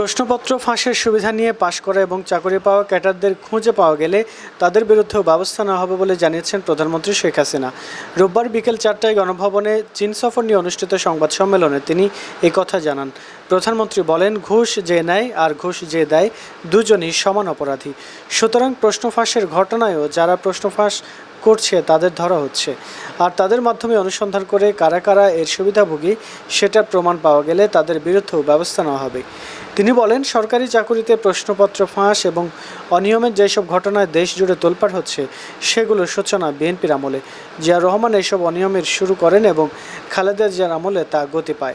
প্রশ্নপত্র ফাঁসের সুবিধা নিয়ে পাশ করা এবং চাকরি পাওয়া ক্যাডারদের খুঁজে পাওয়া গেলে তাদের বিরুদ্ধেও ব্যবস্থা নেওয়া হবে বলে জানিয়েছেন প্রধানমন্ত্রী শেখ হাসিনা। রোববার বিকেল চারটায় গণভবনে চীন সফর নিয়ে অনুষ্ঠিত সংবাদ সম্মেলনে তিনি কথা জানান। প্রধানমন্ত্রী বলেন, ঘুষ যে নেয় আর ঘুষ যে দেয় দুজনই সমান অপরাধী। সুতরাং প্রশ্ন ফাঁসের ঘটনায়ও যারা প্রশ্ন ফাঁস করছে, তাদের ধরা হচ্ছে। আর তাদের মাধ্যমে অনুসন্ধান করে কারা কারা এর সুবিধাভোগী, সেটার প্রমাণ পাওয়া গেলে তাদের বিরুদ্ধেও ব্যবস্থা নেওয়া হবে। তিনি বলেন, সরকারি চাকুরিতে প্রশ্নপত্র ফাঁস এবং অনিয়মের যেসব ঘটনায় দেশ জুড়ে তোলপাড় হচ্ছে সেগুলোর সূচনা বিএনপির আমলে। জিয়া রহমান এইসব অনিয়মের শুরু করেন এবং খালেদা জিয়ার আমলে তা গতি পায়।